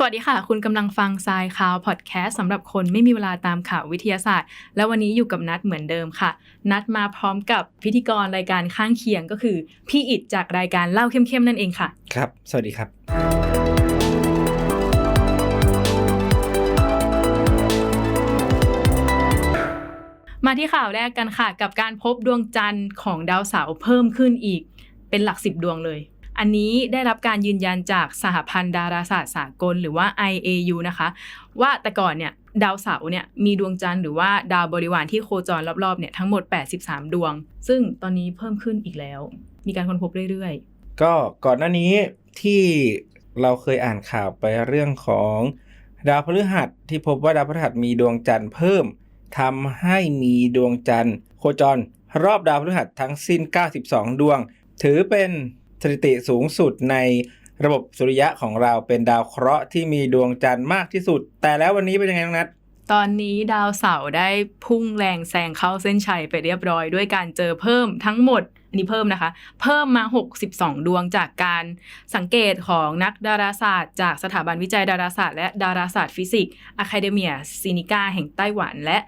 สวัสดีค่ะ คุณกำลังฟังทรายข่าวพอดแคสต์สำหรับคนไม่มีเวลาตามข่าววิทยาศาสตร์ และวันนี้อยู่กับนัดเหมือนเดิมค่ะ นัดมาพร้อมกับพิธีกรรายการข้างเคียงก็คือ พี่อิดจากรายการเล่าเข้มๆนั่นเองค่ะ ครับ สวัสดีครับมาที่ข่าวแรกกันค่ะ กับการพบดวงจันทร์ของดาวเสาร์เพิ่มขึ้นอีก เป็นหลักสิบดวงเลย อันนี้ได้รับการยืนยันจากสหพันธ์ดาราศาสตร์สากลหรือว่า IAU นะคะ ว่าแต่ก่อนเนี่ยดาวเสาร์เนี่ยมีดวงจันทร์หรือว่าดาวบริวารที่โคจรรอบๆเนี่ยทั้งหมด 83 ดวง ซึ่งตอนนี้เพิ่มขึ้นอีกแล้ว มีการค้นพบเรื่อยๆ ก็ก่อนหน้านี้ที่เราเคยอ่านข่าวไปเรื่องของดาวพฤหัสที่พบว่าดาวพฤหัสมีดวงจันทร์เพิ่มทำให้มีดวงจันทร์ โคจรรอบดาวพฤหัสทั้งสิ้น 92 ดวง ถือเป็น สถิติสูงสุดในระบบสุริยะของเราเป็นดาวเคราะห์ที่มีดวงจันทร์มากที่สุด แต่แล้ววันนี้เป็นยังไงน้องนัทตอนนี้ดาวเสาร์ได้พุ่งแรงแซงเข้าเส้นชัยไปเรียบร้อย ด้วยการเจอเพิ่มทั้งหมดอันนี้เพิ่มนะคะ เพิ่มมา 62 ดวงจากการสังเกตของนักดาราศาสตร์ จากสถาบันวิจัยดาราศาสตร์และดาราศาสตร์ฟิสิกส์ Academia Sinica แห่งไต้หวัน และ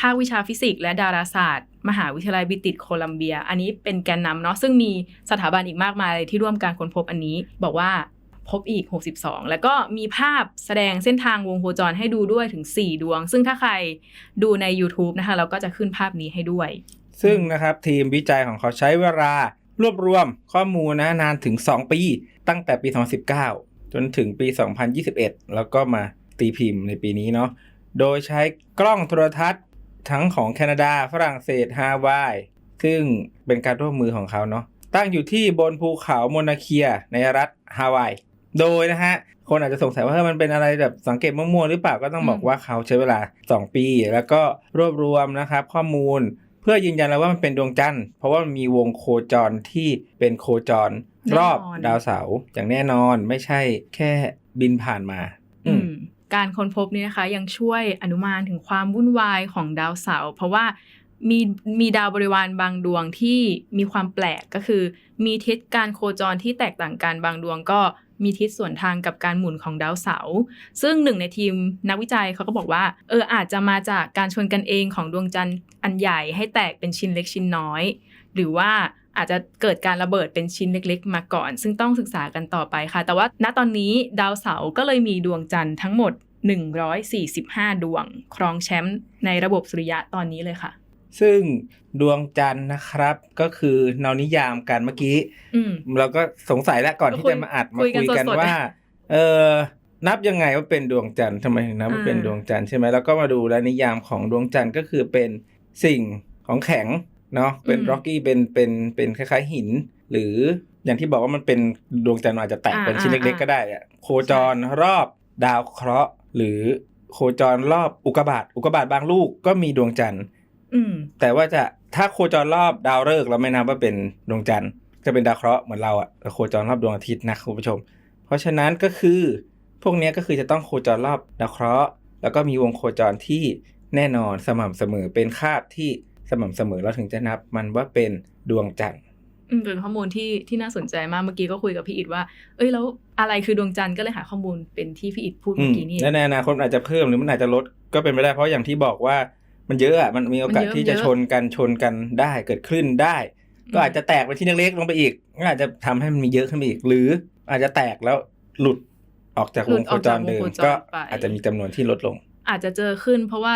ภาควิชาฟิสิกส์และดาราศาสตร์ มหาวิทยาลัยบิติชโคลัมเบีย อันนี้เป็นแกนนำเนาะซึ่งมีสถาบันอีกมากมายเลยที่ร่วมการค้นพบอันนี้ บอกว่าพบอีก 62 แล้วก็มีภาพแสดงเส้นทางวงโคจรให้ดูด้วยถึง 4 ดวง ซึ่งถ้าใครดูใน YouTube นะคะ เราก็จะขึ้นภาพนี้ให้ด้วย ซึ่งนะครับทีมวิจัยของเขาใช้เวลารวบรวมข้อมูลนะนานถึง 2 ปี ตั้งแต่ปี 2019 จนถึงปี 2021 แล้วก็มาตีพิมพ์ในปีนี้เนาะโดยใช้กล้องโทรทัศน์ ทั้งของแคนาดาฝรั่งเศสฮาวาย ซึ่งเป็นการร่วมมือของเขาเนาะตั้งอยู่ที่บนภูเขาโมนาเคียในรัฐฮาวาย โดยนะฮะ คนอาจจะสงสัยว่าเฮ้ยมันเป็นอะไรแบบสังเกตมั่วๆหรือเปล่าก็ต้องบอกอืมว่าเขาใช้เวลา 2 ปี แล้วก็รวบรวมนะครับข้อมูลเพื่อยืนยันแล้วว่ามันเป็นดวงจันทร์เพราะว่ามันมีวงโคจรที่เป็นโคจร รอบดาวเสาร์อย่างแน่นอนไม่ใช่แค่บินผ่านมาอือืมม การค้นพบนี้นะคะ ยังช่วยอนุมานถึงความวุ่นวายของดาวเสาร์เพราะว่ามีมีดาวบริวารบางดวงที่มีความแปลกก็คือ มีทิศการโคจรที่แตกต่างกันบางดวงก็มีทิศส่วนทางกับการหมุนของดาวเสาร์ซึ่งหนึ่งในทีมนักวิจัยเขาก็บอกว่า เอออาจจะมาจากการชนกันเองของดวงจันทร์อันใหญ่ให้แตกเป็นชิ้นเล็กชิ้นน้อย หรือว่า อาจจะเกิดการระเบิดเป็นชิ้นเล็กๆ มาก่อน ซึ่งต้องศึกษากันต่อไปค่ะ แต่ว่าณตอนนี้ดาวเสาร์ก็เลยมีดวงจันทร์ทั้งหมด 145 ดวง ครองแชมป์ในระบบสุริยะตอนนี้เลยค่ะ ซึ่งดวงจันทร์นะครับ ก็คือเรานิยามกันเมื่อกี้อืมเราก็สงสัยแล้วก่อนที่คุยจะมาอัดมาคุยกันคุยกันสดๆว่า เออนับยังไงว่าเป็นดวงจันทร์ทำไมถึงนับว่าอ่าเป็นดวงจันทร์ใช่ไหมแล้วก็มาดูแล้วนิยามของดวงจันทร์ก็คือเป็นสิ่งของแข็ง เนาะเป็นร็อกกี้เป็นเป็นเป็นคล้ายๆหิน หรืออย่างที่บอกว่ามันเป็นดวงจันทร์อาจจะแตกเป็นชิ้นเล็กๆก็ได้อะโคจรรอบดาวเคราะห์ หรือโคจรรอบอุกกาบาตอุกกาบาตบางลูกก็มีดวงจันทร์อืมแต่ว่าจะถ้าโคจรรอบดาวฤกษ์เราไม่นับว่าเป็นดวงจันทร์จะเป็นดาวเคราะห์เหมือนเราอะโคจรรอบดวงอาทิตย์นะคุณผู้ชม เพราะฉะนั้นก็คือพวกเนี้ยก็คือจะต้องโคจรรอบดาวเคราะห์ แล้วก็มีวงโคจรที่แน่นอนสม่ำเสมอเป็นคาบที่ สม่ำเสมอเราถึงจะนับมันว่าเป็นดวงจันทร์อืมเป็นข้อมูลที่ที่น่าสนใจมากเมื่อกี้ก็คุยกับพี่อิดว่า เอ้ยแล้วอะไรคือดวงจันทร์ก็เลยหาข้อมูลเป็นที่พี่อิดพูดอืเมื่อมกี้นี่และในอนาคตอาจจะเพิ่มหรือมันอาจจะลดก็เป็นไปได้เพราะอย่างที่บอกว่ามันเยอะอะมันมีโอกาสมันเยอะที่จะเยอะชนกันชนกันได้เกิดขึ้นได้ ก็อาจจะแตกไปที่เล็กๆลงไปอีกก็อาจจะทำให้มันมีเยอะขึ้นไปอีก หรืออาจจะแตกแล้วหลุดออกจากหลุวดงโคออกจจากรวงเดิมโคจรก็ไปอาจจะมีจำนวนที่ลดลง อาจจะเจอขึ้นเพราะว่า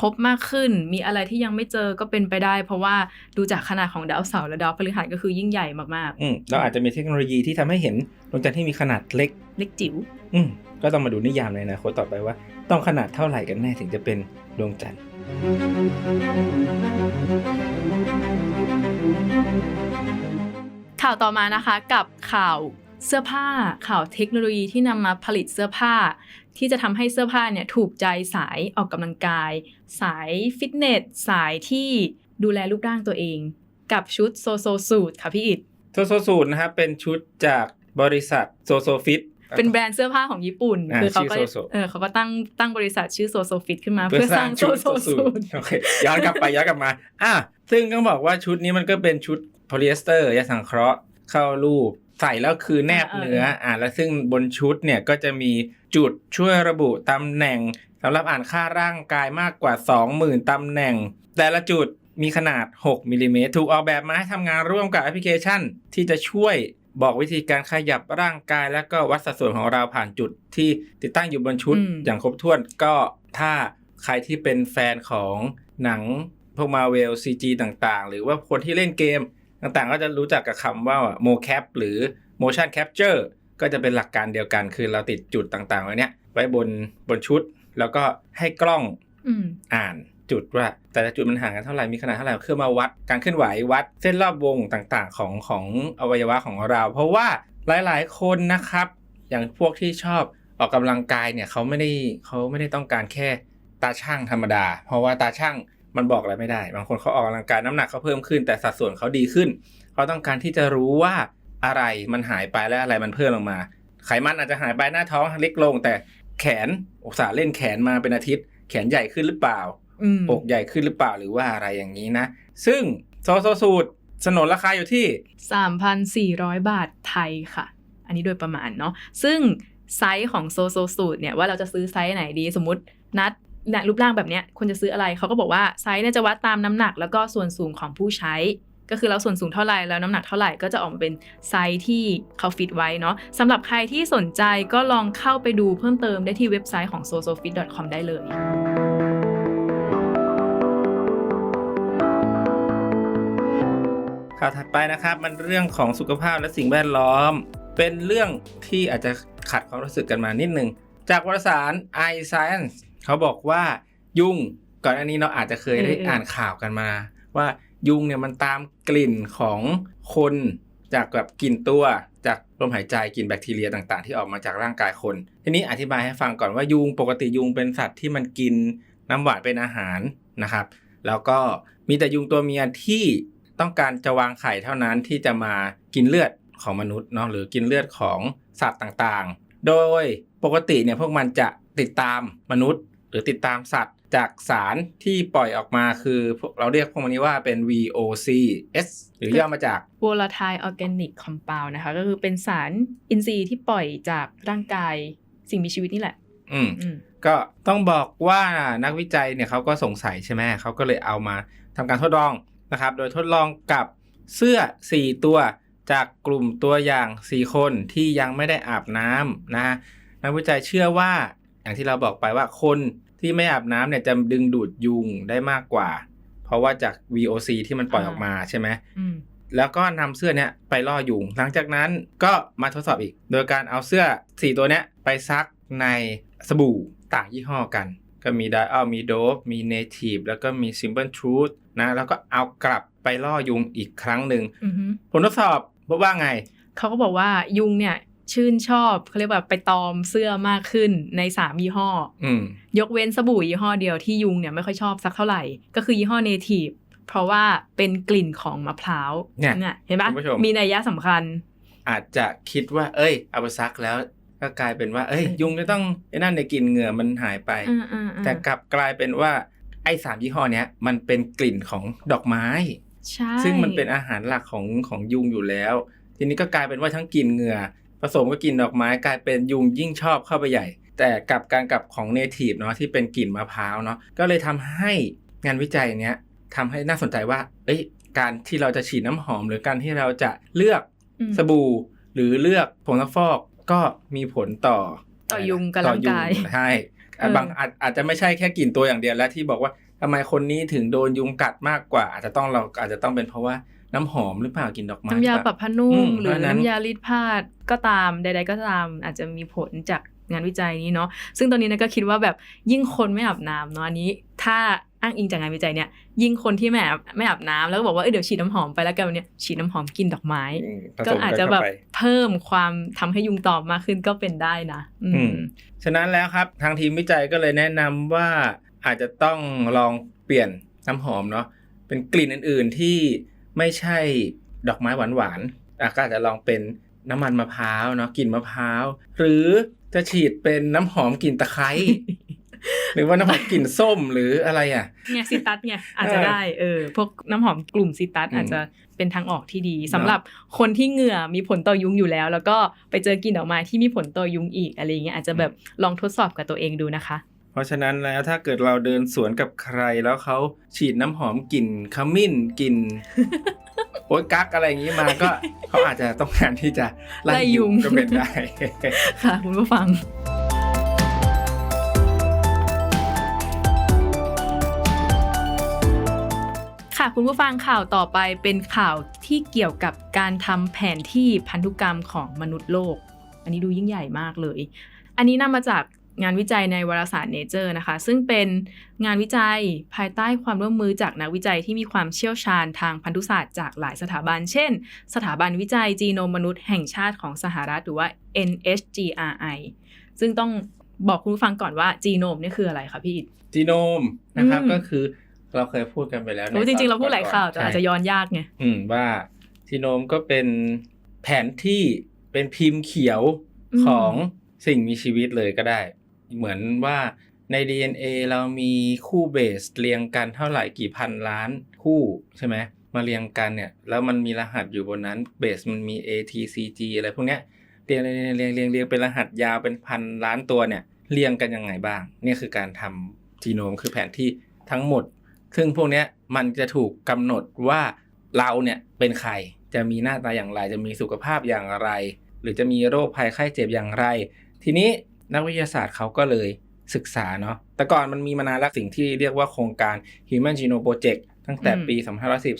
พบมากขึ้น มีอะไรที่ยังไม่เจอก็เป็นไปได้ เพราะว่าดูจากขนาดของดาวเสาร์และดาวพฤหัสก็คือยิ่งใหญ่มากอืมเราอาจจะมีเทคโนโลยีที่ทำให้เห็นดวงจันทร์ที่มีขนาดเล็กๆเล็กจิ๋ว อืมก็ต้องมาดูนิยามในอนาคตต่อไปว่า ต้องขนาดเท่าไหร่กันแน่ถึงจะเป็นดวงจันทร์ ข่าวต่อมานะคะกับข่าวเสื้อผ้าข่าวเทคโนโลยีที่นำมาผลิตเสื้อผ้า ที่จะทำให้เสื้อผ้าเนี่ยถูกใจสายออกกำลังกาย สายฟิตเนส สายที่ดูแลรูปร่างตัวเอง กับชุดโซโซสูทค่ะพี่อิดโซโซสูตรนะครับเป็นชุดจากบริษัทโซโซฟิตเป็นแบรนด์เสื้อผ้าของญี่ปุ่นอ่าคือเขาก็ชื่อ Soso เออเขาก็ตั้งตั้งบริษัทชื่อโซโซฟิตขึ้นมา เพื่เพื่ออสสร้าร้างงชุโซดโซโซสูสูตทโอเคย้อนกลับไปย้อนกลับมา อะซึ่งต้องบอกว่าชุดนี้มันก็เป็นชุดโพลีเอสเตอร์ยาสังเคราะห์เข้ารูป ใส่แล้วคือแนบอ่าเนื้ออ่าแล้วซึ่งบนชุดเนี่ยก็จะมีจุดช่วยระบุตำแหน่งสำหรับอ่านค่าร่างกายมากกว่า 20,000ตำแหน่ง แต่ละจุดมีขนาด 6มิลลิเมตรถูกออกแบบมาให้ทำงานร่วมกับแอปพลิเคชัน ที่จะช่วยบอกวิธีการขยับร่างกาย แล้วก็วัดสัดส่วนของเราผ่านจุดที่ติดตั้งอยู่บนชุดอืมอย่างครบถ้วนก็ถ้าใครที่เป็นแฟนของหนังพวกมาเวลซีจีต่างๆ หรือว่าคนที่เล่นเกม ต่างๆ ก็จะรู้จักกับคำว่า mocap หรือ motion capture ก็จะเป็นหลักการเดียวกันคือเราติดจุดต่างๆไว้เนี้ยไว้บนบนชุด แล้วก็ให้กล้องอืมอ่านจุดว่า แต่ละจุดมันห่างกันเท่าไหร่มีขนาดเท่าไหร่เพื่อมาวัดการเคลื่อนไหววัด เส้นรอบวงต่างๆ ของของอวัยวะของเรา เพราะว่าหลายๆคนนะครับ อย่างพวกที่ชอบออกกำลังกายเนี่ยเขาไม่ได้เขาไม่ได้ต้องการแค่ตาช่างธรรมดา เพราะว่าตาช่าง มันบอกอะไรไม่ได้ บางคนเขาออกกำลังกายน้ำหนักเขาเพิ่มขึ้น แต่สัดส่วนเขาดีขึ้นเขาต้องการที่จะรู้ว่าอะไรมันหายไปและอะไรมันเพิ่มลงมา ไขมันอาจจะหายไปหน้าท้องเล็กลง แต่แขนอุตส่าห์เล่นแขนมาเป็นอาทิตย์ แขนใหญ่ขึ้นหรือเปล่าอืมอกใหญ่ขึ้นหรือเปล่าหรือว่าอะไรอย่างนี้นะ ซึ่งโซโซสูตรสนนราคาอยู่ที่ 3,400 บาทไทยค่ะ อันนี้โดยประมาณเนาะซึ่งไซส์ของโซโซสูตรเนี่ยว่าเราจะซื้อไซส์ไหนดี สมมตินัดเนี่ย รูปร่างแบบเนี้ยควรจะซื้ออะไรเขาก็บอกว่าไซส์เนี่ยจะวัดตามน้ำหนัก แล้วก็ส่วนสูงของผู้ใช้ ก็คือเราส่วนสูงเท่าไหร่แล้วน้ำหนักเท่าไหร่ก็จะออกมาเป็นไซส์ที่เขาฟิตไว้เนาะสำหรับใครที่สนใจก็ลองเข้าไปดูเพิ่มเติมได้ที่เว็บไซต์ของ sosofit.com ได้เลยข่าวถัดไปนะครับมันเรื่องของสุขภาพและสิ่งแวดล้อม เป็นเรื่องที่อาจจะขัดความรู้สึกกันมานิดนึง จากวารสาร iScience เขาบอกว่ายุงก่อนอันนี้เราอาจจะเคยได้เออเอออ่อ่านข่าวกันมา ว่ายุงเนี่ยมันตามกลิ่นของคนจากแบบกลิ่นตัวจากลมหายใจกลิ่นแบคทีเรียต่าง ๆ ที่ออกมาจากร่างกายคน ทีนี้อธิบายให้ฟังก่อนว่ายุงปกติยุงเป็นสัตว์ที่มันกินน้ำหวานเป็นอาหารนะครับ แล้วก็มีแต่ยุงตัวเมียที่ต้องการจะวางไข่เท่านั้นที่จะมากินเลือดของมนุษย์เนาะหรือกินเลือดของสัตว์ต่างๆ โดยปกติเนี่ยพวกมันจะ ติดตามมนุษย์ หรือติดตามสัตว์ จากสารที่ปล่อยออกมาคือพวกเราเรียกพวกมันนี้ว่าเป็น VOCs หรือย่อมาจาก volatile organic compound นะคะ ก็คือเป็นสารอินทรีย์ที่ปล่อยจากร่างกายสิ่งมีชีวิตนี่แหละอืมอืมก็ต้องบอกว่านักวิจัยเนี่ยเขาก็สงสัยใช่ไหมเขาก็เลยเอามาทำการทดลองนะครับ โดยทดลองกับเสื้อ 4 ตัวจากกลุ่มตัวอย่าง 4 คนที่ยังไม่ได้อาบน้ำนะนักวิจัยเชื่อว่า อย่างที่เราบอกไปว่าคนที่ไม่อาบน้ำเนี่ยจะดึงดูดยุงได้มากกว่า เพราะว่าจาก VOC ที่มันปล่อยออกมาใช่ไหมอืมแล้วก็นำเสื้อเนี้ยไปล่อยุง หลังจากนั้นก็มาทดสอบอีก โดยการเอาเสื้อ 4 ตัวเนี้ยไปซักในสบู่ต่างยี่ห้อกัน ก็มี Dial มี Dove มี Native แล้วก็มี Simple Truth นะแล้วก็เอากลับไปล่อยุงอีกครั้งหนึ่งอือฮึผลทดสอบพบว่าไง เขาก็บอกว่ายุงเนี่ย ชื่นชอบเขาเรียกว่าไปตอมเสื้อมากขึ้นในสามยี่ห้ออืมยกเว้นสบู่ยี่ห้อเดียวที่ยุงเนี่ยไม่ค่อยชอบสักเท่าไหร่ ก็คือยี่ห้อ native เพราะว่าเป็นกลิ่นของมะพร้าวเนี่ยเห็นปะคุณผู้ชมมีนัยยะสำคัญ อาจจะคิดว่า เอ้ยเอาไปซักแล้วก็กลายเป็นว่า เอ้ย ยุงจะต้องไอ้นั่นในยกลินเหงื่อมันหายไปอืมอืมอืมแต่กลับกลายเป็นว่าไอ้สามยี่ห้อเนี้ยมันเป็นกลิ่นของดอกไม้ใช่ซึ่งมันเป็นอาหารหลักของของยุงอยู่แล้ว ทีนี้ก็กลายเป็นว่าทั้งกลิ่นเหงื่อ ผสมกับกลิ่นดอกไม้กลายเป็นยุงยิ่งชอบเข้าไปใหญ่ แต่กลับการกลับของเนทีฟเนาะที่เป็นกลิ่นมะพร้าวเนาะก็เลยทำให้งานวิจัยเนี้ยทำให้น่าสนใจว่า เอ้ย การที่เราจะฉีดน้ำหอม หรือการที่เราจะเลือกอืมสบู่ หรือเลือกผงซักฟอกก็มีผลต่อต่อยุงกับต่อร่างกายใช่อะเออบางอาจอาจจะไม่ใช่แค่กลิ่นตัวอย่างเดียวแล้วที่บอกว่าทำไมคนนี้ถึงโดนยุงกัดมากกว่า อาจจะต้องเราอาจจะต้องเป็นเพราะว่า น้ำหอมหรือเปล่ากลิ่นดอกไม้น้ำยาหรือปเปรัล่าบผ้านุ่อืมมหรือเพราะฉะนั้นน้ำยารีดผ้าก็ตามใด ๆ ก็ตามอาจจะมีผลจากงานวิจัยนี้เนาะซึ่งตอนนี้เนยก็คิดว่าแบบยิ่งคนไม่อาบน้ำเนาะอันนี้ ถ้าอ้างอิงจากงานวิจัยเนี่ยยิ่งคนที่ไม่อาบไม่อาบน้ำแล้วก็บอกว่าเอ้ยเดี๋ยวฉีดน้ำหอมไปแล้วกันวันเนี้ยฉีดน้ำหอมกลินดอกไม้อืมผก็สมอาจกันจะเข้าแบบไปเพิ่มความทำให้ยุงตอบมากขึ้นก็เป็นได้นะอือืมมฉะนั้นแล้วครับทางทีมวิจัยก็เลยแนะนำว่าอาจจะต้องลองเปลี่ยนน้ำหอมเนาะเป็นกลิ่นอื่น ๆที่ ไม่ใช่ดอกไม้หวานๆอะก็อาจจะลองเป็นน้ำมันมะพร้าวเนาะกลิ่นมะพร้าว หรือจะฉีดเป็นน้ำหอมกลิ่นตะไคร้หรือว่าน้ำหอมกลิ่นส้มหรืออะไรอะเนี่ยซิตัสเนี่ยอาจจะเออได้เออพวกน้ำหอมกลุ่มซิตัสอืมอาจจะเป็นทางออกที่ดีสำหรับคนที่เหงื่อมีผลต่อยุงอยู่แล้ว แล้วก็ไปเจอกลิ่นออกมาที่มีผลต่อยุงอีกอะไรอย่างเงี้ยอาจจะแบบลองทดสอบกับตัวเองดูนะคะ เพราะฉะนั้นแล้วถ้าเกิดเราเดินสวนกับใครแล้วเขาฉีดน้ำหอมกลิ่นขมิ้นกลิ่นโอ๊ยกักอะไรอย่างนี้มาก็เขาอาจจะต้องการที่จะไล่ไล่ยุยุงงก็เป็นได้ ค่ะ คุณผู้ฟังค่ะคุณผู้ฟังข่าวต่อไปเป็นข่าวที่เกี่ยวกับการทำแผนที่พันธุกรรมของมนุษย์โลก อันนี้ดูยิ่งใหญ่มากเลย อันนี้นำมาจาก งานวิจัยในวารสาร Nature นะคะ ซึ่งเป็นงานวิจัยภายใต้ความร่วมมือจากนักวิจัยที่มีความเชี่ยวชาญทางพันธุศาสตร์จากหลายสถาบัน เช่น สถาบันวิจัยจีโนมมนุษย์แห่งชาติของสหรัฐหรือว่า NHGRI ซึ่งต้องบอกคุณผู้ฟังก่อนว่าจีโนมนี่คืออะไรคะพี่อิดจีโนมนะครับอืมก็คือเราเคยพูดกันไปแล้วในโอ้จริงๆตอนเราพูดหลายข่าวแต่ก่นๆอาจจะย้อนยากไงอืมว่าจีโนมก็เป็นแผนที่เป็นพิมพ์เขียวอืมของสิ่งมีชีวิตเลยก็ได้ เหมือนว่าใน DNA เรามีคู่เบสเรียงกันเท่าไหร่กี่พันล้านคู่ใช่ไหมมาเรียงกันเนี่ยแล้วมันมีรหัสอยู่บนนั้นเบสมันมี A T C G อะไรพวกเนี้ยเรียงเรียงเรียงเรียงเรียงเป็นรหัสยาวเป็นพันล้านตัวเนี่ยเรียงกันยังไงบ้างนี่คือการทำจีโนมคือแผนที่ทั้งหมด ซึ่งพวกเนี้ยมันจะถูกกำหนดว่าเราเนี่ยเป็นใครจะมีหน้าตาอย่างไร จะมีสุขภาพอย่างไร หรือจะมีโรคภัยไข้เจ็บอย่างไร ทีนี้ นักวิทยาศาสตร์เขาก็เลยศึกษาเนาะ แต่ก่อนมันมีมานานแล้วสิ่งที่เรียกว่าโครงการ Human Genome Project ตั้งแต่อืมปี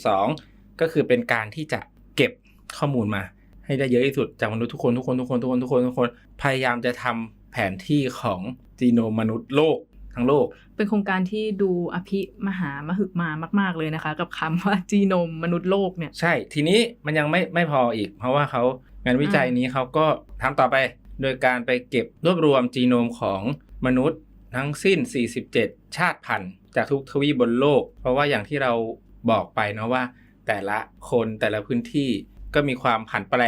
2512 ก็คือเป็นการที่จะเก็บข้อมูลมา ให้ได้เยอะที่สุดจากมนุษย์ทุกคนทุกคนทุกคนทุกคนทุกคนทุกคน พยายามจะทำแผนที่ของจีโนมมนุษย์โลกทั้งโลก เป็นโครงการที่ดูอภิมหามหึมามาก ๆเลยนะคะ กับคำว่าจีโนมมนุษย์โลกเนี่ย ใช่ ทีนี้มันยังไม่ไม่พออีก เพราะว่าเขางานวิจัยนี้เขาก็ทำต่อไป โดยการไปเก็บรวบรวมจีโนมของมนุษย์ทั้งสิ้น 47 ชาติพันธุ์ จากทุกทวีปบนโลก เพราะว่าอย่างที่เราบอกไปเนาะว่า แต่ละคนแต่ละพื้นที่ก็มีความผันแปร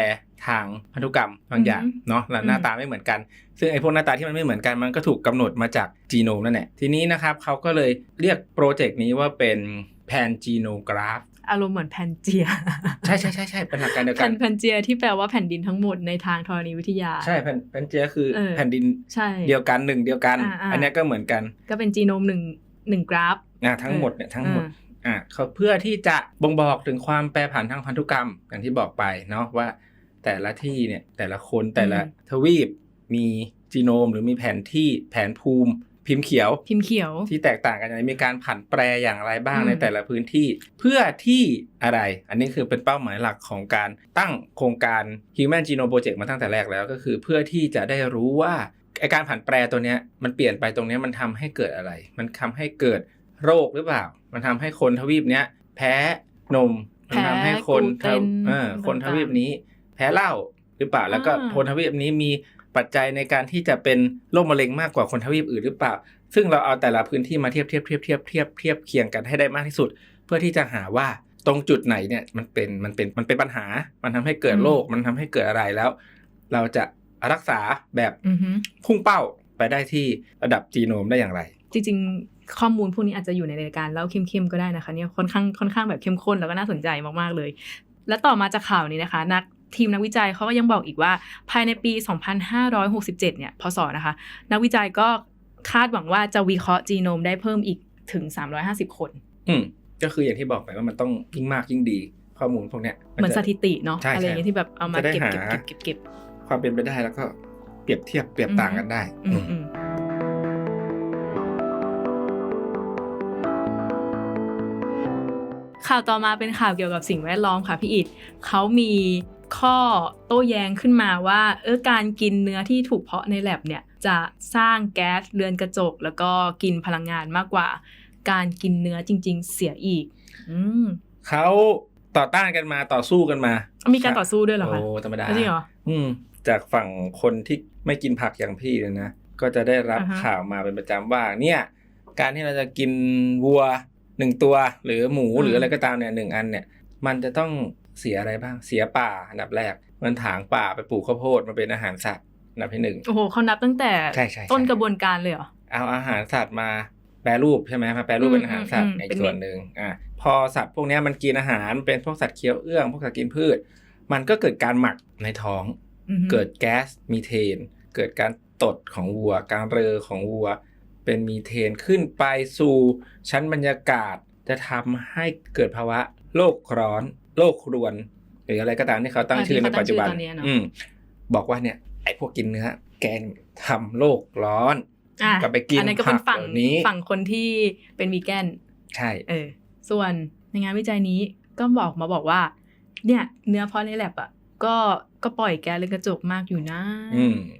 ทางพันธุกรรมบางอย่างอือฮึเนาะและอืมหน้าตาไม่เหมือนกัน ซึ่งไอ้พวกหน้าตาที่มันไม่เหมือนกันมันก็ถูกกำหนดมาจากจีโนมนั่นแหละทีนี้นะครับเขาก็เลยเรียกโปรเจกต์นี้ว่าเป็นแพนจีโนกราฟ อารมณ์เหมือนแพนเจีย ใช่ใช่ใช่ใช่เป็นหลักการเดียวแผ่กันนแพนเจียที่แปลว่าแผ่นดินทั้งหมดในทางธรณีวิทยา ใช่แผ่นแผ่นเจียคือเออแผ่นดินใช่เดียวกันหนึ่งเดียวกัน อ่าอ่า อันเนี้ยก็เหมือนกันก็เป็นจีโนมหนึ่งหนึ่งกราฟอะทั้งหมดเนี่ยทั้งหมด อ่า อะเขาเพื่อที่จะบ่งบอกถึงความแปรผันทางพันธุกรรมอย่างที่บอกไปเนาะว่า แต่ละที่เนี่ยแต่ละคนแต่ละทวีปมีจีโนมหรือมีแผนที่แผนภูมิ พิมพ์เขียว พิมพ์เขียว ที่แตกต่างกันยังไงมีการผันแปรอย่างไรบ้างอืมในแต่ละพื้นที่ เพื่อที่อะไร อันนี้คือเป็นเป้าหมายหลักของการตั้งโครงการ Human Genome Project มาตั้งแต่แรกแล้วก็คือเพื่อที่จะได้รู้ว่าไอการผันแปรตัวเนี้ยมันเปลี่ยนไปตรงเนี้ยมันทำให้เกิดอะไร มันทำให้เกิดโรคหรือเปล่า มันทำให้คนทวีปเนี้ยแพ้นม มันทำให้คนแพ้กลูเตนเออคนทวีปนี้ แพ้เหล้าหรือเปล่า แล้วก็อ่าคนทวีปนี้มี ปัจจัยในการที่จะเป็นโรคมะเร็งมากกว่าคนทวีปอื่นหรือเปล่า ซึ่งเราเอาแต่ละพื้นที่มาเทียบเทียบเทียบเทียบเทียบเทียบเคียงกันให้ได้มากที่สุด เพื่อที่จะหาว่าตรงจุดไหนเนี่ยมันเป็นมันเป็นมันเป็นปัญหา มันทำให้เกิดโรคมันทำให้เกิดอะไรแล้ว เราจะรักษาแบบพุ่งเป้าไปได้ที่ระดับจีโนมได้อย่างไร จริงๆ ข้อมูลพวกนี้อาจจะอยู่ในรายการเล่าเข้มๆก็ได้นะคะเนี่ยค่อนข้างค่อนข้างแบบเข้มข้นแล้วก็น่าสนใจมากๆเลย และต่อมาจากข่าวนี้นะคะ นัก ทีมนักวิจัยเขาก็ยังบอกอีกว่า ภายในปี 2567 เนี่ยพศนะคะ นักวิจัยก็คาดหวังว่าจะวิเคราะห์จีโนมได้เพิ่มอีกถึง 350 คน อืมก็คืออย่างที่บอกไปว่ามันต้องยิ่งมากยิ่งดี ข้อมูลพวกเนี้ยเหมือนจะสถิติเนาะใช่อะไรอย่างเงี้ยใช่ที่แบบเอามาจะได้เก็บหาเก็บเก็บเก็บเก็บความเป็นไปได้แล้วก็เปรียบเทียบเปรียบต่างกันได้ อือืมมอืมข่าวต่อมาเป็นข่าวเกี่ยวกับสิ่งแวดล้อมค่ะพี่อิดเขามี ข้อโต้แย้งขึ้นมาว่าเออการกินเนื้อที่ถูกเพาะในแลบเนี่ยจะสร้างแก๊สเรือนกระจก แล้วก็กินพลังงานมากกว่า การกินเนื้อจริง ๆ เสียอีกอืมเขาต่อต้านกันมาต่อสู้กันมา มีการต่อสู้ด้วยเหรอคะโอ้ธรรมดาจริงเหรออืม จากฝั่งคนที่ไม่กินผักอย่างพี่เนี่ยนะก็จะได้รับอ่าฮะข่าวมาเป็นประจำว่า เนี่ย การที่เราจะกินวัวหนึ่งตัว หรือหมูหรืออะไรก็ตามเนี่ยหนึ่งอันเนี่ย มันจะต้อง เสียอะไรบ้าง เสียป่าอันดับแรก มันถางป่าไปปลูกข้าวโพดมาเป็นอาหารสัตว์อันดับที่หนึ่งโอ้โหเขานับตั้งแต่ใช่ใช่ใช่ต้นกระบวนการเลยเหรอเอาอาหารสัตว์มาแปรรูปใช่ไหมมาแปรรูปเป็นอาหารสัตว์อืมอืมอีเป็กนส่วนหนึ่งอะพอสัตว์พวกเนี้ยมันกินอาหารเป็นพวกสัตว์เคี้ยวเอื้องพวกสัตว์กินพืช มันก็เกิดการหมักในท้องอือฮึเกิดแก๊สมีเทน เกิดการตดของวัว การเรอของวัว เป็นมีเทนขึ้นไปสู่ชั้นบรรยากาศจะทำให้เกิดภาวะโลกร้อน โลกรวนหรืออะไรก็ตามที่เขาตั้งอ่าชื่อที่ในเขาตั้งปัจจุบันชื่อตอนเนี้ยเนอะอืมบอกว่าเนี่ย ไอ้พวกกินเนื้อแกงทำโลกร้อนอะก็ไปกินอันนั้นก็เป็นผักฝั่งเหล่านี้ฝั่งคนที่เป็นวีแกนใช่ เออ ส่วนในงานวิจัยนี้ก็บอกมาบอกว่า เนี่ย เนื้อเพาะในแลบอะก็ก็ปล่อยแก๊สเรือนกระจกมากอยู่นะอืมเออ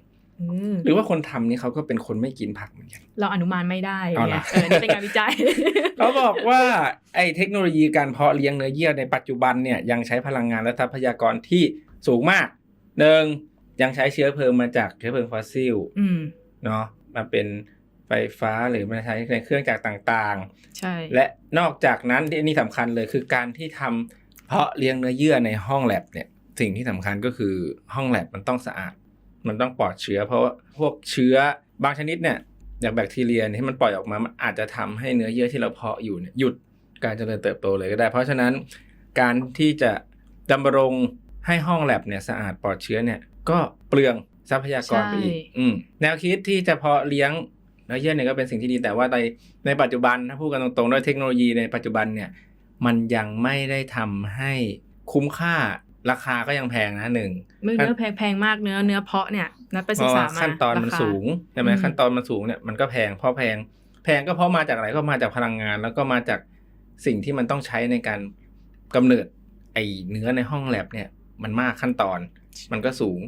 หรือว่าคนทำนี่เขาก็เป็นคนไม่กินผักเหมือนกัน เราอนุมานไม่ได้เอาไงล่ะเออนี่เป็นงานวิจัยเขาบอกว่าไอ้เทคโนโลยีการเพาะเลี้ยงเนื้อเยื่อในปัจจุบันเนี่ยยังใช้พลังงานและทรัพยากรที่สูงมากหนึ่งยังใช้เชื้อเพลิงมาจากเชื้อเพลิงฟอสซิลอืมเนาะมาเป็นไฟฟ้าหรือมาใช้ในเครื่องจักรต่างใช่ๆและนอกจากนั้นที่อันนี้สำคัญเลยคือการที่ทำเพาะเลี้ยงเนื้อเยื่อในห้องแลบเนี่ยสิ่งที่สำคัญก็คือห้องแลบมันต้องสะอาด มันต้องปลอดเชื้อ เพราะว่าพวกเชื้อบางชนิดเนี่ยอย่างแบคทีเรียเนี่ยที่มันปล่อยออกมามันอาจจะทำให้เนื้อเยื่อที่เราเพาะอยู่เนี่ยหยุดการเจริญเติบโตเลยก็ได้ เพราะฉะนั้นการที่จะดำรงให้ห้องแลบเนี่ยสะอาดปลอดเชื้อเนี่ยก็เปลืองทรัพยากรไปอีกใช่อืมแนวคิดที่จะเพาะเลี้ยงเนื้อเยื่อเนี่ยก็เป็นสิ่งที่ดีแต่ว่าในในปัจจุบันถ้าพูดกันตรงๆด้วยเทคโนโลยีในปัจจุบันเนี่ยมันยังไม่ได้ทำให้คุ้มค่า ราคาก็ยังแพงนะหนึ่งเนื้อเนื้อแพงแพงมากเนื้อเนื้อเพาะเนี่ยนัดไปเพศึกราะษาว่ามาขั้นตอนมันราคาสูงใช่ไหมอืมขั้นตอนมันสูงเนี่ยมันก็แพงเพราะแพง แพงก็เพราะมาจากอะไรก็มาจากพลังงาน แล้วก็มาจากสิ่งที่มันต้องใช้ในการกำเนิดไอ้เนื้อในห้องแลบเนี่ย มันมากขั้นตอน มันก็สูง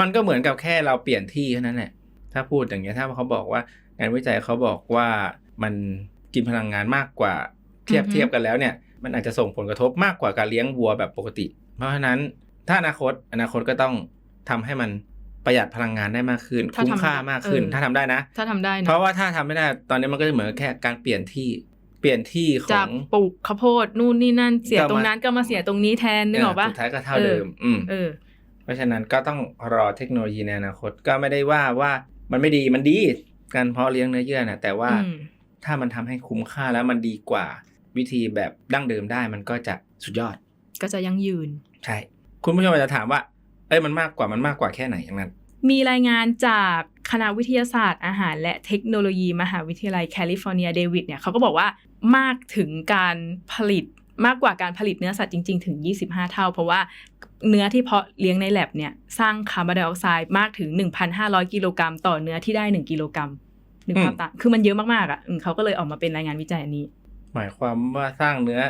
มันก็เหมือนกับแค่เราเปลี่ยนที่เท่านั้นแหละถ้าพูดอย่างเงี้ยถ้าเขาบอกว่างานวิจัยเขาบอกว่ามันกินพลังงานมากกว่าเทียบอือฮึเทียบกันแล้วเนี่ย มันอาจจะส่งผลกระทบมากกว่าการเลี้ยงวัวแบบปกติ เพราะฉะนั้นถ้าอนาคตอนาคตก็ต้องทำให้มันประหยัดพลังงานได้มากขึ้นถ้าคุ้มทำค่ามากขึ้นเออถ้าทำได้นะ ถ้าทำได้นะเพราะว่าถ้าทำไม่ได้ตอนนี้มันก็จะเหมือนแค่การเปลี่ยนที่เปลี่ยนที่ขจาอกงปลูกข้าวโพดนู่นนี่นั่นเสียก็มาตรงนั้นก็มาเสียตรงนี้แทนนึกออกปะสุดท้ายก็เท่าเออเดิม อืมเออเพราะฉะนั้นก็ต้องรอเทคโนโลยีในอนาคตก็ไม่ได้ว่าว่ามันไม่ดีมันดีการเพาะเลี้ยงเนื้อเยื่อนะแต่ว่าอืมถ้ามันทำให้คุ้มค่าแล้วมันดีกว่าวิธีแบบดั้งเดิมได้มันก็จะสุดยอด ก็จะยั่งยืน ใช่ คุณผู้ชมอาจจะถามว่า เอ้ยมันมากกว่ามันมากกว่าแค่ไหนอย่างนั้น มีรายงานจากคณะวิทยาศาสตร์อาหารและเทคโนโลยีมหาวิทยาลัยแคลิฟอร์เนียเดวิดเนี่ยเขาก็บอกว่ามากถึงการผลิตมากกว่าการผลิตเนื้อสัตว์จริง ๆ ถึง 25 เท่า เพราะว่าเนื้อที่เพาะเลี้ยงในแลบเนี่ยสร้างคาร์บอนไดออกไซด์มากถึง 1,500 กิโลกรัมต่อเนื้อที่ได้ 1 กิโลกรัมนึกภาพตามคือมันเยอะมากๆอะอืมเขาก็เลยออกมาเป็นรายงานวิจัยอันนี้ หมายความว่าสร้างเนื้อ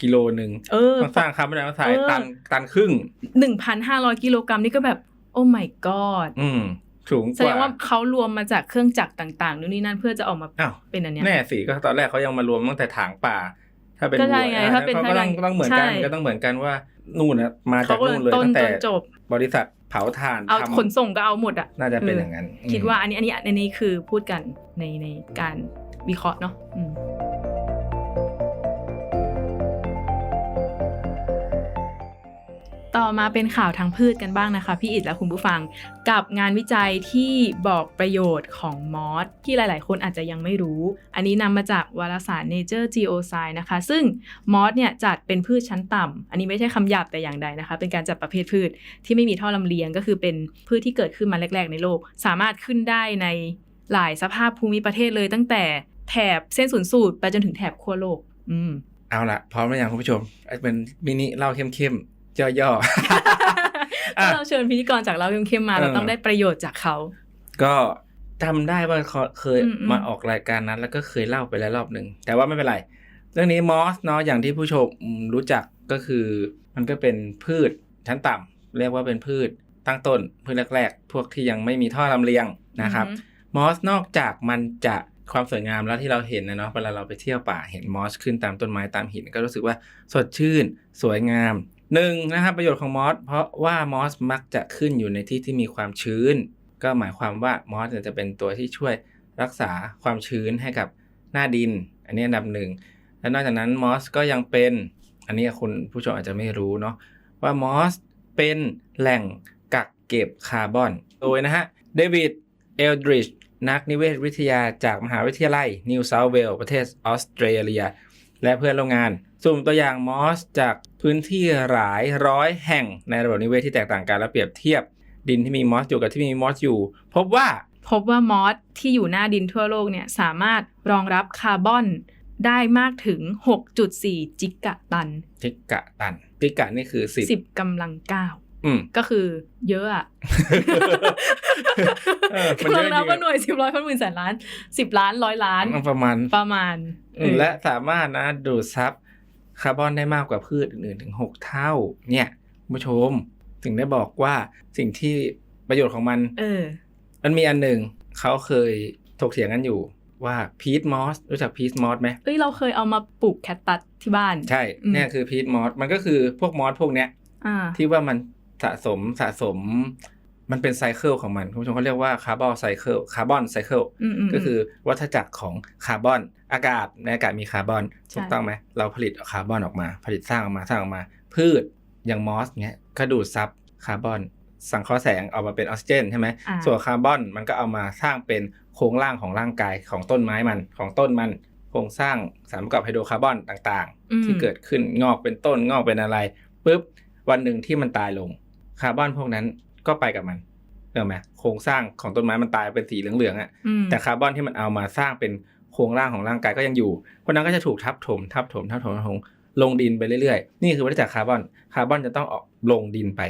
กิโลหนึ่งเออต้องสร้างคาร์บอนไดออกไซด์เออตันตันครึ่ง1,500กิโลกรัมนี่ก็แบบ โอ้ my god อืมสูงแสกดว่างว่าเขารวมมาจากเครื่องจักรต่างๆนู่นนี่นั่นเพื่อจะออกมาอ้าวเป็นอันเนี้ยแน่สิก็ตอนแรกเขายังมารวมตั้งแต่ถางป่า ถ้าเป็นก็ใช่วัวไงอะถ้าเป็นเขาก็ต้องถ้าเป็นต้องเหมือนกันใช่ก็ต้องเหมือนกันว่านู่นนะมาจาเขากก็เลยนู่นเลยต้นตั้งแต่จนจบบริษัทเผาถ่านเอาทำขนส่งก็เอาหมดอะน่าจะเป็นเอออย่างนั้น คิดว่าอันนี้อันนี้อันนี้คือพูดกันในในการวิเคราะห์เนาะ ต่อมาเป็นข่าวทางพืชกันบ้างนะคะ พี่อิดและคุณผู้ฟังกับงานวิจัยที่บอกประโยชน์ของมอสที่หลาย ๆ คนอาจจะยังไม่รู้ อันนี้นำมาจากวารสาร Nature Geoscience นะคะ ซึ่งมอสเนี่ยจัดเป็นพืชชั้นต่ำอันนี้ไม่ใช่คำหยาบแต่อย่างใดนะคะ เป็นการจัดประเภทพืชที่ไม่มีท่อลำเลียงก็คือเป็นพืชที่เกิดขึ้นมาแรก ๆ ในโลก สามารถขึ้นได้ในหลายสภาพภูมิประเทศเลยตั้งแต่แถบเส้นศูนย์สูตรไปจนถึงแถบขั้วโลก อืมเอาละพร้อมหรือยังคุณผู้ชมเป็นมินิเล่าเข้มๆ ย่อๆอะถ้าเราเชิญพิธีกรจากเราเข้มๆมาเออเราต้องได้ประโยชน์จากเขา ก็จำได้ว่าเขาเคยอืมอืมมาออกรายการนั้น แล้วก็เคยเล่าไปแล้วรอบหนึ่งแต่ว่าไม่เป็นไร เรื่องนี้มอสเนาะอย่างที่ผู้ชมรู้จักก็คือ มันก็เป็นพืชชั้นต่ำเรียกว่าเป็นพืชตั้งต้นพืชแรก ๆ พวกที่ยังไม่มีท่อลำเลียงนะครับอือฮึมอสนอกจากมันจะความสวยงามแล้วที่เราเห็นนะเนาะเวลาเราไปเที่ยวป่าเห็นมอสขึ้นตามต้นไม้ตามหิน ก็รู้สึกว่าสดชื่น สวยงาม หนึ่งนะครับประโยชน์ของมอสเพราะว่ามอสมักจะขึ้นอยู่ในที่ที่มีความชื้น ก็หมายความว่ามอสจะเป็นตัวที่ช่วยรักษาความชื้นให้กับหน้าดิน อันนี้อันดับหนึ่งและนอกจากนั้นมอสก็ยังเป็น อันนี้คุณผู้ชมอาจจะไม่รู้เนาะว่ามอสเป็นแหล่งกักเก็บคาร์บอน โดยนะฮะเดวิดเอลดริชนักนิเวศวิทยาจากมหาวิทยาลัยนิวเซาเวลประเทศออสเตรเลีย และเพื่อนโร่วมงานสุ่มตัวอย่างมอสจากพื้นที่หลายร้อยแห่งในระบบนิเวศที่แตกต่างกันและเปรียบเทียบ ดินที่มีมอสอยู่กับที่ไมมีมอสอยู่ พบว่าพบว่ามอสที่อยู่หน้าดินทั่วโลกเนี่ยสามารถรองรับคาร์บอนได้มากถึง 6.4 จิกะตัน จิกะตัน จิกะนี่คือสิบ10กำลังเก้าอืมก็คือเยอะอะเออมันกำเยลัอะงนับจริงว่าหน่วยสิบร้อยพันหมื่นแสนล้านสิบล้านร้อยล้านประมาณประมาณอืมและสามารถนะดูดซับ คาร์บอนได้มากกว่าพืชอื่นๆถึง 6 เท่า เนี่ยคุณผู้ชมถึงได้บอกว่าสิ่งที่ประโยชน์ของมันเออมันมีอันหนึ่งเขาเคยถกเถียงกันอยู่ว่าพีทมอสรู้จักพีทมอสไหมเอ้ยเราเคยเอามาปลูกแคคตัสที่บ้าน ใช่อืมเนี่ยคือพีทมอสมันก็คือพวกมอสพวกเนี้ยอ่าที่ว่ามันสะสมสะสม มันเป็นไซเคิลของมันคุณผู้ชมเขาเรียกว่าคาร์บอนไซเคิลคาร์บอนไซเคิลอืมอืมก็คือวัฏจักรของคาร์บอนอากาศในอากาศมีคาร์บอนใช่ถูกต้องไหมเราผลิตคาร์บอนออกมา ผลิตสร้างออกมาสร้างออกมา พืชอย่างมอสเนี้ยก็ดูดซับคาร์บอนสังเคราะห์แสงเอามาเป็นออกซิเจนใช่ไหมอ่าส่วนคาร์บอนมันก็เอามาสร้างเป็นโครงร่างของร่างกายของต้นไม้มันของต้นมันโครงสร้างสารประกอบไฮโดรคาร์บอนต่างอืมๆที่เกิดขึ้นงอกเป็นต้นงอกเป็นอะไรปุ๊บวันหนึ่งที่มันตายลงคาร์บอนพวกนั้น ก็ไปกับมันเห็นไหมโครงสร้างของต้นไม้มันตายเป็นสีเหลืองๆอะอืมแต่คาร์บอนที่มันเอามาสร้างเป็นโครงร่างของร่างกายก็ยังอยู่เพราะนั้นก็จะถูกทับถมทับถมทับถมทับถมลงดินไปเรื่อยๆ นี่คือวัฏจักรคาร์บอน คาร์บอนจะต้องออกลงดินไป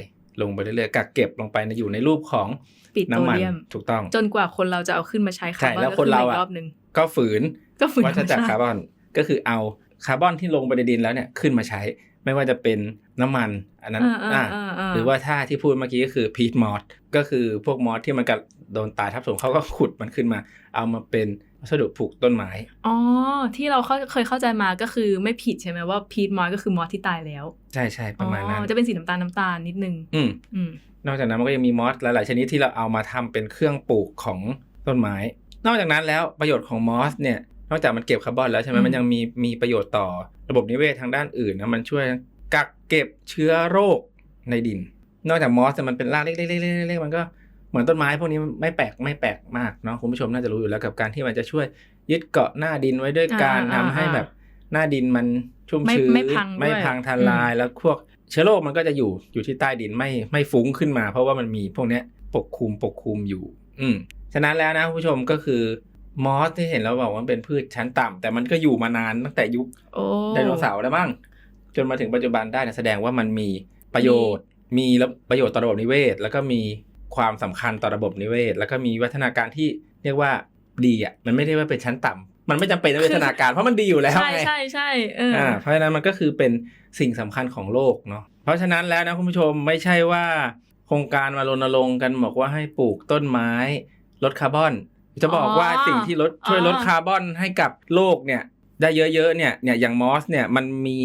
ลงไปเรื่อยๆกักเก็บลงไปในอยู่ในรูปของปิโตรน้ำมันเลียมถูกต้อง จนกว่าคนเราจะเอาขึ้นมาใช้คาใช่ร์บอนแล้วก็คนขึ้นเรามาอีอะกรอบหนึ่งก็ฝืนก็ฝืนวัฏจักรธรรมชาคาติร์บอนก็คือเอาคาร์บอนที่ลงไปในดินแล้วเนี่ยขึ้นมาใช้ ไม่ว่าจะเป็นน้ำมันอันนั้นเออเอออะเออเออหรือว่าถ้าที่พูดเมื่อกี้ก็คือพีทมอสก็คือพวกมอสที่มันกัดโดนตายทับถมเขาก็ขุดมันขึ้นมา เอามาเป็นวัสดุปลูกต้นไม้ อ๋อ ที่เราเข้าเคยเข้าใจมาก็คือไม่ผิดใช่ไหมว่าพีทมอสก็คือมอสที่ตายแล้ว ใช่ใช่ประมาณนั้นอ๋อจะเป็นสีน้ำตาลน้ำตาลนิดนึง อืมอืมนอกจากนั้นมันก็ยังมีมอสหลาย ๆ ชนิดที่เราเอามาทำเป็นเครื่องปลูกของต้นไม้ นอกจากนั้นแล้วประโยชน์ของมอสเนี่ยนอกจากมันเก็บคาร์บอนแล้วใช่ไหมอืมมันยังมีมีประโยชน์ต่อ ระบบนิเวศทางด้านอื่นนะมันช่วยกักเก็บเชื้อโรคในดิน นอกจากมอสแต่ยมันเป็นรากเล็กๆๆๆๆมันก็เหมือนต้นไม้พวกนี้ไม่แปลกไม่แปลกมากเนาะคุณผู้ชมน่าจะรู้อยู่แล้วกับการที่มันจะช่วยยึดเกาะหน้าดินไว้ด้วยการอ่าทำอ่าให้อ่าแบบหน้าดินมันชุ่มไม่ชื้นไม่พังด้วยไม่พังทลายแล้วพวกเชื้อโรคมันก็จะอยู่อยู่ที่ใต้ดินไม่ไม่ฟุ้งขึ้นมา เพราะว่ามันมีพวกเนี้ยปกคลุมปกคลุมอยู่ อืมฉะนั้นแล้วนะคุณผู้ชมก็คือ มอสที่เห็นเราบอกว่ามันเป็นพืชชั้นต่ำแต่มันก็อยู่มานานตั้งแต่ยุคโอ้ไดโนเสาร์แล้วมั้งจนมาถึงปัจจุบันได้นะแสดงว่ามันมีประโยชน์ มีประโยชน์ต่อระบบนิเวศ แล้วก็มีความสำคัญต่อระบบนิเวศ แล้วก็มีวัฒนาการที่เรียกว่าดีอะมันไม่ได้ว่าเป็นชั้นต่ำมันไม่จำเป็นต้องเป็นวัฒนาการเพราะมันดีอยู่แล้วใช่ไงใช่ใช่เออออ่าเพราะฉะนั้นมันก็คือเป็นสิ่งสำคัญของโลกเนาะเพราะฉะนั้นแล้วนะคุณผู้ชมไม่ใช่ว่าโครงการมารณรงค์กันบอกว่าให้ปลูกต้นไม้ลดคาร์บอน จะบอกว่าสิ่งที่ลดช่วยลดคาร์บอนให้กับโลกเนี่ย ได้เยอะๆเนี่ยเนี่ยอย่างมอสเนี่ยมันมี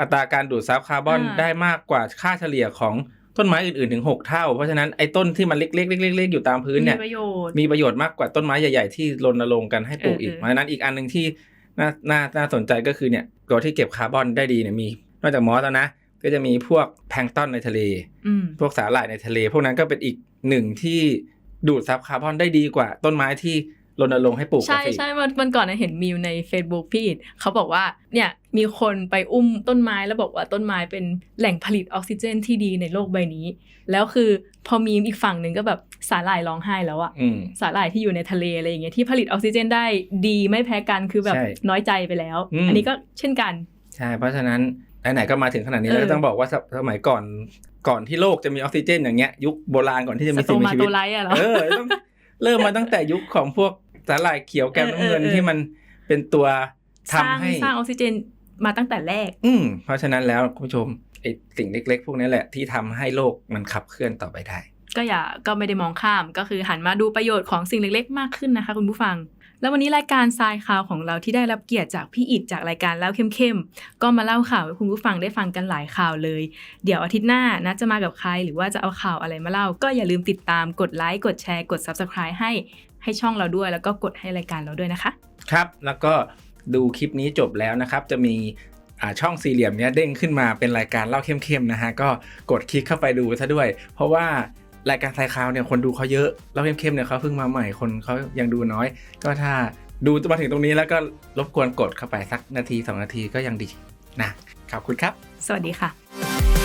อัตราการดูดซับคาร์บอนอ่าได้มากกว่าค่าเฉลี่ยของต้นไม้อื่นๆถึง6เท่า เพราะฉะนั้นไอ้ต้นที่มันเล็กๆๆๆๆอยู่ตามพื้นเนี่ยมีประโยชน์มีประโยชน์มากกว่าต้นไม้ใหญ่ๆที่รณรงค์กันให้ปลูกอีกเออเออเพราะฉะนั้นอีกอันหนึ่งที่น่าน่าน่าสนใจก็คือเนี่ยตัวที่เก็บคาร์บอนได้ดีเนี่ยมี นอกจากมอสแล้วนะก็จะมีพวกแพลงก์ต้นในทะเลอืมพวกสาหร่ายในทะเล พวกนั้นก็เป็นอีกหนึ่งที่ ดูดซับคาร์บอนได้ดีกว่า ต้นไม้ที่รณรงค์ให้ปลูกใช่กันสิใช่มันมันก่อนนะเห็นมีมใน Facebook พี่อิฐเขาบอกว่าเนี่ยมีคนไปอุ้มต้นไม้แล้วบอกว่าต้นไม้เป็นแหล่งผลิตออกซิเจนที่ดีในโลกใบนี้ แล้วคือพอมีมอีกฝั่งหนึ่งก็แบบสาหร่ายร้องไห้แล้วอะอืมสาหร่ายที่อยู่ในทะเลอะไรอย่างเงี้ยที่ผลิตออกซิเจนได้ดีไม่แพ้กันคือแบบใช่น้อยใจไปแล้วอืมอันนี้ก็เช่นกันใช่เพราะฉะนั้น ไหนๆก็มาถึงขนาดนี้เออแล้วก็ต้องบอกว่าสสมัยก่อนก่อนที่โลกจะมีออกซิเจนอย่างเงี้ย ยุคโบราณก่อนที่จะสมีโตสิ่งมีมาชีโตวิตไลท์อะเหรอเออต้องเริ่มมาตั้งแต่ยุคของพวกสาหร่ายเขียวแก้มน้ำเงินเออเออเออที่มันเป็นตัวสร้างทำให้สร้างออกซิเจนมาตั้งแต่แรก อืมเพราะฉะนั้นแล้วคุณผู้ชมไอสิ่งเล็ก ๆ พวกนี้แหละที่ทำให้โลกมันขับเคลื่อนต่อไปได้ ก็อย่าก็ไม่ได้มองข้ามก็คือหันมาดูประโยชน์ของสิ่งเล็ก ๆ มากขึ้นนะคะ คุณผู้ฟัง แล้ววันนี้รายการทรายข่าวของเราที่ได้รับเกียรติจากพี่อิดจากรายการเล่าเข้มๆก็มาเล่าข่าวให้คุณผู้ฟังได้ฟังกันหลายข่าวเลย เดี๋ยวอาทิตย์หน้านะจะมากับใครหรือว่าจะเอาข่าวอะไรมาเล่า ก็อย่าลืมติดตามกดไลค์กดแชร์กด Subscribe ให้ให้ช่องเราด้วย แล้วก็กดให้รายการเราด้วยนะคะ ครับ แล้วก็ดูคลิปนี้จบแล้วนะครับ จะมีช่องสี่เหลี่ยมเนี้ยเด้งขึ้นมาเป็นรายการเล่าเข้มๆนะฮะก็กดคลิกเข้าไปดูซะด้วย เพราะว่า รายการไซคาวเนี่ยคนดูเขาเยอะแล้วเข้มๆเนี่ยเขาเพิ่งมาใหม่คนเขายังดูน้อย ก็ถ้าดูมาถึงตรงนี้แล้วก็รบกวนกดเข้าไปสักนาที 2 นาทีก็ยังดีนะขอบคุณครับ สวัสดีค่ะ